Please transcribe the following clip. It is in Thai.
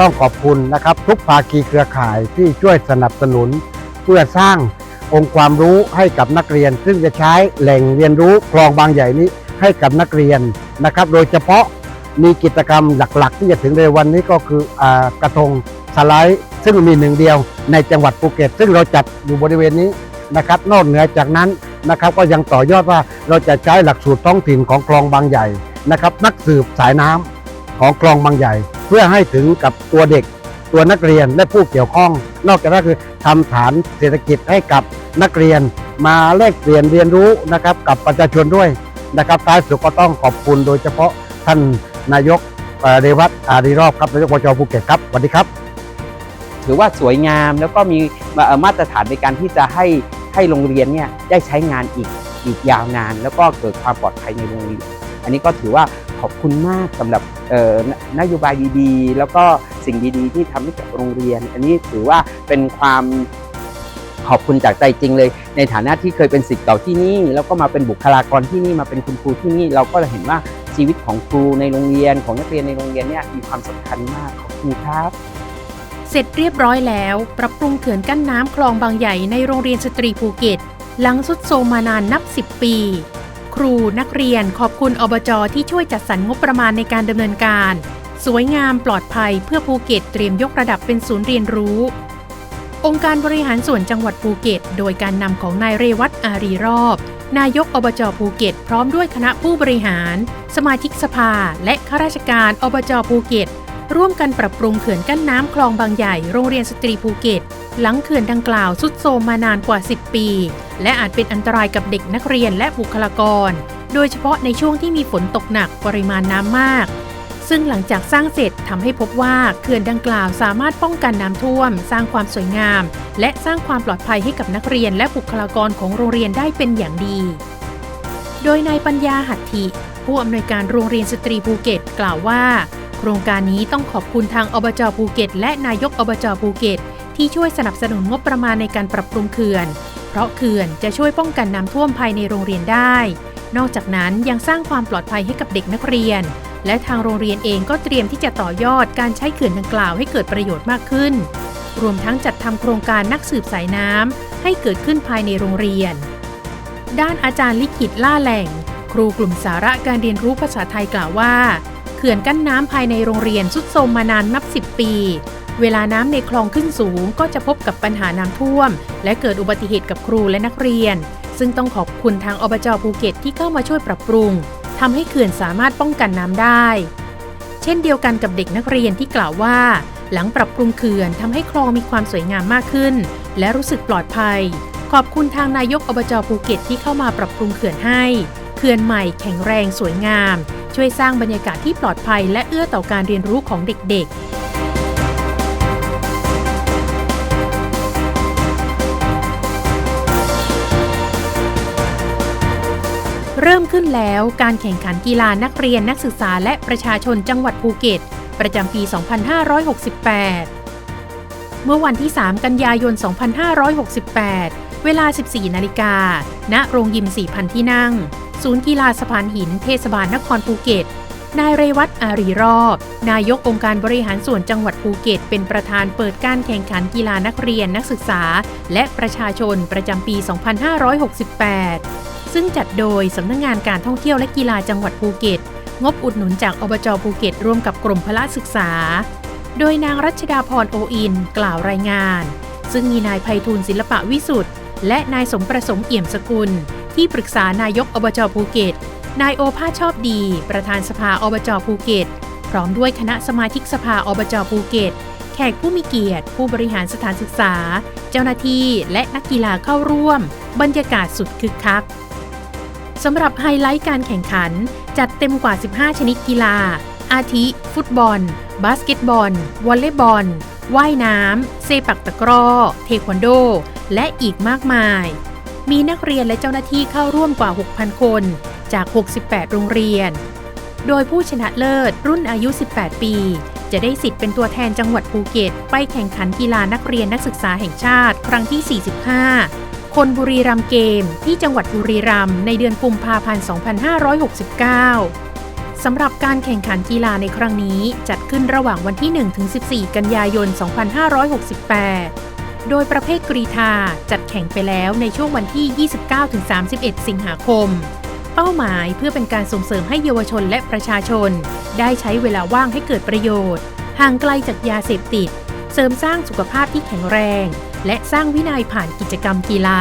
ต้องขอบคุณนะครับ ทุกภาคีเครือข่ายที่ช่วยสนับสนุน เพื่อสร้างองค์ความรู้ให้กับนักเรียน ซึ่งจะใช้แหล่งเรียนรู้คลองบางใหญ่นี้ให้กับนักเรียนนะครับ โดยเฉพาะมีกิจกรรมหลักๆ ที่จะถึงในวันนี้ก็คืออกระทงสไลด์ ซึ่งมีหนึ่งเดียวในจังหวัดภูเก็ต ซึ่งเราจัดอยู่บริเวณนี้นะครับ นอกเหนือจากนั้นนะครับก็ยังต่อยอดว่าเราจะใช้หลักสูตรท้องถิ่นของคลองบางใหญ่นะครับ นักสืบสายน้ำของคลองบางใหญ่ เพื่อให้ถึงกับตัวเด็กตัวนักเรียนและผู้เกี่ยวข้อง นอกจากนั้นคือทำฐานเศรษฐกิจให้กับนักเรียนมาแลกเปลี่ยนเรียนรู้นะครับกับประชาชนด้วยนะครับท้ายสุดก็ต้องขอบคุณโดยเฉพาะท่านนายกเอ่อเรวัตอารีรอบครับนายกอบจภูเก็ตครับสวัสดีครับ ถือว่าสวยงามแล้วก็มีมาเอ่อมาตรฐานในการที่จะให้ให้โรงเรียนเนี่ยได้ใช้งานอีกอีกยาวนาน แล้วก็เกิดความปลอดภัยในโรงเรียน อันนี้ก็ถือว่า ขอบคุณมากสำหรับนโยบายดีๆ แล้วก็สิ่งดีๆ ที่ทำให้กับโรงเรียน อันนี้ถือว่าเป็นความขอบคุณจากใจจริงเลย ในฐานะที่เคยเป็นศิษย์เก่าที่นี่ แล้วก็มาเป็นบุคลากรที่นี่มาเป็นคุณครูที่นี่ เราก็เห็นว่าชีวิตของครูในโรงเรียนของนักเรียนในโรงเรียนเนี่ยมีความสำคัญมากขอบคุณครับเสร็จเรียบร้อยแล้ว ปรับปรุงเขื่อนกั้นน้ำคลองบางใหญ่ในโรงเรียนสตรีภูเก็ต หลังสุดโทมมานานนับ 10 ปี ครูนักเรียนขอบคุณอบจที่ช่วยจัดสรรงบประมาณในการดำเนินการ สวยงามปลอดภัยเพื่อภูเก็ตเตรียมยกระดับเป็นศูนย์เรียนรู้ องค์การบริหารส่วนจังหวัดภูเก็ต โดยการนำของนายเรวัตอารีรอบ นายกอบจภูเก็ต พร้อมด้วยคณะผู้บริหาร สมาชิกสภา และข้าราชการอบจภูเก็ต ร่วมกันปรับปรุงเขื่อนกั้นน้ำคลองบางใหญ่โรงเรียนสตรีภูเก็ต หลังเขื่อนดังกล่าวสุดโทรมมานานกว่า 10 ปี และอาจเป็นอันตรายกับเด็กนักเรียนและบุคลากร โดยเฉพาะในช่วงที่มีฝนตกหนักปริมาณน้ำมาก ซึ่งหลังจากสร้างเสร็จทำให้พบว่าเขื่อนดังกล่าวสามารถป้องกันน้ำท่วม สร้างความสวยงาม และสร้างความปลอดภัยให้กับนักเรียนและบุคลากรของโรงเรียนได้เป็นอย่างดี โดยนายปัญญาหัตถิผู้อำนวยการโรงเรียนสตรีภูเก็ต กล่าวว่า โครงการนี้ต้องขอบคุณทางอบจภูเก็ต และนายกอบจภูเก็ต ที่ช่วยสนับสนุนงบประมาณในการปรับปรุงเขื่อน เพราะเขื่อนจะช่วยป้องกันน้ำท่วมภายในโรงเรียนได้ นอกจากนั้นยังสร้างความปลอดภัยให้กับเด็กนักเรียน และทางโรงเรียนเองก็เตรียมที่จะต่อยอดการใช้เขื่อนดังกล่าวให้เกิดประโยชน์มากขึ้น รวมทั้งจัดทำโครงการนักสืบสายน้ำให้เกิดขึ้นภายในโรงเรียน ด้านอาจารย์ลิขิตล่าแหล่ง ครูกลุ่มสาระการเรียนรู้ภาษาไทยกล่าวว่า เขื่อนกั้นน้ำภายในโรงเรียนสุดโทรมมานานนับ 10 ปี เวลาน้ำในคลองขึ้นสูงก็จะพบกับปัญหาน้ำท่วม และเกิดอุบัติเหตุกับครูและนักเรียน ซึ่งต้องขอบคุณทางอบจภูเก็ตที่เข้ามาช่วยปรับปรุงทำให้เขื่อนสามารถป้องกันน้ำได้ เช่นเดียวกันกับเด็กนักเรียนที่กล่าวว่า หลังปรับปรุงเขื่อนทำให้คลองมีความสวยงามมากขึ้น และรู้สึกปลอดภัย ขอบคุณทางนายกอบจภูเก็ตที่เข้ามาปรับปรุงเขื่อนให้ เขื่อนใหม่แข็งแรงสวยงาม ช่วยสร้างบรรยากาศที่ปลอดภัย และเอื้อต่อการเรียนรู้ของเด็กๆเริ่มขึ้นแล้วการแข่งขันกีฬานักเรียนนักศึกษาและประชาชนจังหวัดภูเก็ต ประจำปี 2568 เมื่อวันที่ 3 กันยายน 2568 เวลา 14 นาฬิกา ณ โรงยิม 4,000 ที่นั่ง ศูนย์กีฬาสะพานหินเทศบาลนครภูเก็ต นายเรวัตอารีรอบ นายกองค์การบริหารส่วนจังหวัดภูเก็ต เป็นประธานเปิดการแข่งขันกีฬานักเรียนนักศึกษา และประชาชนประจำปี 2568 ซึ่งจัดโดยสำนักงงานการท่องเที่ยวและกีฬาจังหวัดภูเก็ต งบอุดหนุนจากอบจภูเก็ตร่วมกับกรมพละศึกษา โดยนางรัชดาพรโออิน กล่าวรายงาน ซึ่งมีนายไพฑูรย์ศิลปะวิสุทธ์และนายสมประสงค์เอี่ยมสกุล ที่ปรึกษานายกอบจภูเก็ต นายโอภาสชอบดี ประธานสภาอบจภูเก็ต พร้อมด้วยคณะสมาชิกสภาอบจภูเก็ต แขกผู้มีเกียรติ ผู้บริหารสถานศึกษา เจ้าหน้าที่และนักกีฬาเข้าร่วม บรรยากาศสุดคึกคักสำหรับไฮไลท์การแข่งขัน จัดเต็มกว่า 15 ชนิดกีฬา อาทิ ฟุตบอล บาสเกตบอล วอลเลย์บอล ว่ายน้ำ เซปักตะกร้อ เทควันโด และอีกมากมาย มีนักเรียนและเจ้าหน้าที่เข้าร่วมกว่า 6,000 คน จาก 68 โรงเรียน โดยผู้ชนะเลิศรุ่นอายุ 18 ปี จะได้สิทธิ์เป็นตัวแทนจังหวัดภูเก็ต ไปแข่งขันกีฬานักเรียนนักศึกษาแห่งชาติ ครั้งที่ 45 คนบุรีรัมเกม ที่จังหวัดบุรีรัมในเดือนกุมภาพันธ์ 2569สำหรับการแข่งขันกีฬาในครั้งนี้ จัดขึ้นระหว่างวันที่ 1-14 กันยายน 2568 โดยประเภทกรีธาจัดแข่งไปแล้วในช่วงวันที่ 29-31 สิงหาคม เป้าหมายเพื่อเป็นการส่งเสริมให้เยาวชนและประชาชน ได้ใช้เวลาว่างให้เกิดประโยชน์ ห่างไกลจากยาเสพติด เสริมสร้างสุขภาพที่แข็งแรง และสร้างวินัยผ่านกิจกรรมกีฬา